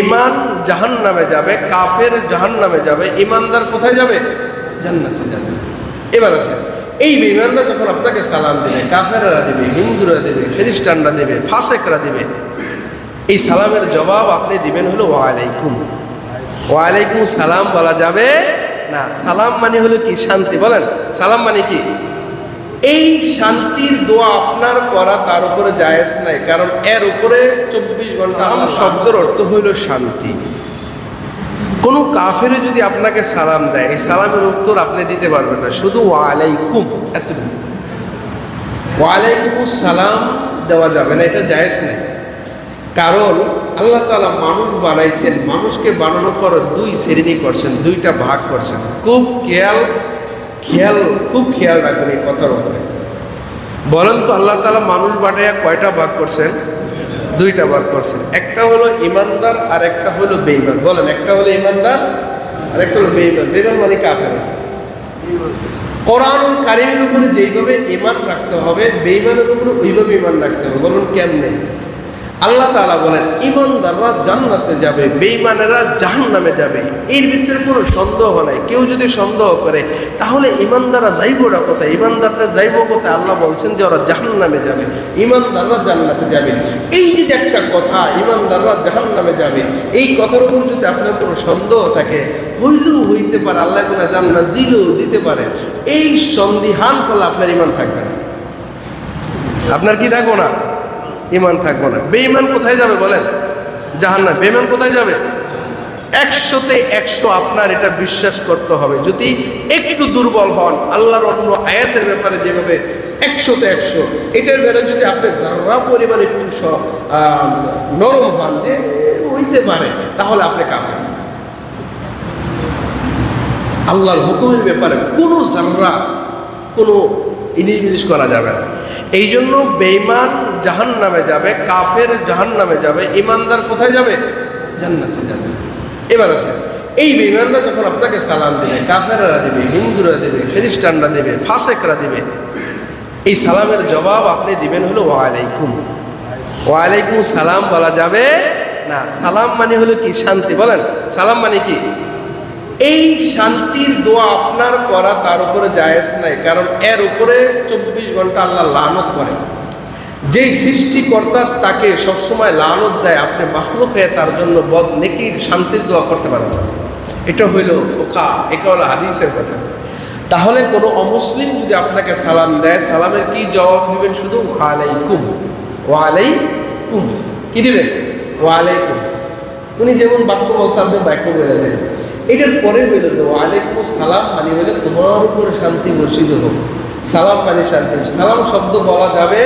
ইমান জাহান নামে যাবে, কাফের জাহান নামে যাবে ইমানদার কোথায় যাবে? জান্নাতে যাবে। এবার আসেন, এই বিমানরা যখন আপনাকে সালাম দেবে, কাফেররা দেবে, হিন্দুরা দেবে, খ্রিস্টানরা দেবে, ফাসেকরা দেবে, এই সালামের জবাব আপনি দিবেন হলো ওয়ালাইকুম। ওয়ালাইকুম সালাম বলা যাবে না। সালাম মানে হলো কি? শান্তি। বলেন, সালাম মানে কি? এই শান্তির দোয়া আপনার করা তার উপরে জায়েজ নাই কারণ এর উপরে চব্বিশ ঘণ্টা শব্দের অর্থ হইল শান্তি। কোনো কাফেরে যদি আপনাকে সালাম দেয় এই সালামের উত্তর আপনি দিতে পারবেন না। শুধু ওয়ালাইকুম এত ওয়ালাইকুম সালাম দেওয়া যাবে না এটা জায়েজ নেই। কারণ আল্লাহ তালা মানুষ বানাইছেন মানুষকে বানানোর পর দুই শ্রেণি করছেন দুইটা ভাগ করছেন। খুব খেয়াল খেয়াল, খুব খেয়াল রাখবেন এই কথার উপরে। বলেন তো আল্লাহ তালা মানুষ বানাইয়া কয়টা ভাগ করছেন? দুইটা ভাগ করছেন। একটা হলো ইমানদার আর একটা হলো বেইমান বলেন, একটা হলো ইমানদার আর একটা হলো বেইমান বেইমান মানে কাফের। কোরআন কারিমের উপরে যেইভাবে ইমান রাখতে হবে বেইমানের উপরে ওইভাবে ইমান রাখতে হবে। বলুন কেমনে? আল্লাহ তাআলা বলেন ইমানদাররা জান্নাতে যাবে, বেঈমানেরা জাহান্নামে যাবে। এর ভিতরে কোনো সন্দেহ নাই। কেউ যদি সন্দেহ করে, তাহলে ইমানদাররা যাইব না কোথায়? ইমানদাররা যাইব কোথায়? আল্লাহ বলছেন যে, ওরা জাহান নামে যাবে। ইমানদাররা জান্নাতে যাবে। এই যে একটা কথা ইমানদাররা জাহান্নামে যাবে, এই কথার উপর যদি আপনার কোনো সন্দেহ থাকে, হইলেও হইতে পারে, আল্লাহ কোনো জান্নাত দিলেও দিতে পারে। এই সন্দিহান ফলে আপনার ইমান থাকবে না। আপনার কি থাকব না? ইমান থাকব না। বেঈমান কোথায় যাবে বলেন? জাহান্না বেঈমান কোথায় যাবে? একশোতে একশো আপনার এটা বিশ্বাস করতে হবে। যদি একটু দুর্বল হন, আল্লাহর অন্য আয়াতের ব্যাপারে যেভাবে একশোতে একশো, এটার ব্যাপারে যদি আপনি যারা পরিমাণ একটু নরম হন যে, হইতে পারে, তাহলে আপনি কাফের। আল্লাহর হুকুমের ব্যাপারে কোনো জাররা কোনো ইনিশ বিনিশ করা যাবে না। এই জন্য বেইমান জাহান নামে যাবে, কাফের জাহান নামে যাবে ইমানদার কোথায় যাবে? জান্নাতে যাবে। এবার আছে এই বেইমানরা যখন আপনাকে সালাম দেবে, কাফেররা দেবে, হিন্দুরা দেবে, খ্রিস্টানরা দেবে, ফাসেকরা দেবে, এই সালামের জবাব আপনি দিবেন হলো ওয়ালাইকুম। ওয়ালাইকুম সালাম বলা যাবে না। সালাম মানে হলো কি? শান্তি। বলেন, সালাম মানে কি? এই শান্তির দোয়া আপনার করা তার উপরে জায়েজ নাই, কারণ এর উপরে চব্বিশ ঘণ্টা আল্লাহ লানত করে যেই সৃষ্টিকর্তা তাকে সবসময় লানত দেয়, আপনি মাখলুক হয়ে তার জন্য বদ নেকির শান্তির দোয়া করতে পারেন না। এটা হইল ফোকা, এটা হলো হাদিসের কথা। তাহলে কোনো অমুসলিম যদি আপনাকে সালাম দেয়, সালামের কি জবাব দিবেন শুধু? ওয়ালাইকুম। ওয়ালাইকুম। কি দিবেন? ওয়ালাইকুম। উনি যেমন বাক্য বলছে, আপনি বাক্য বলে দেন। এটার পরে হইল দেবো ওয়ালাইকুম সালাম মানে হলে তোমার উপর শান্তি বর্ষিত হোক। সালাম মানে শান্তি। সালাম শব্দ বলা যাবে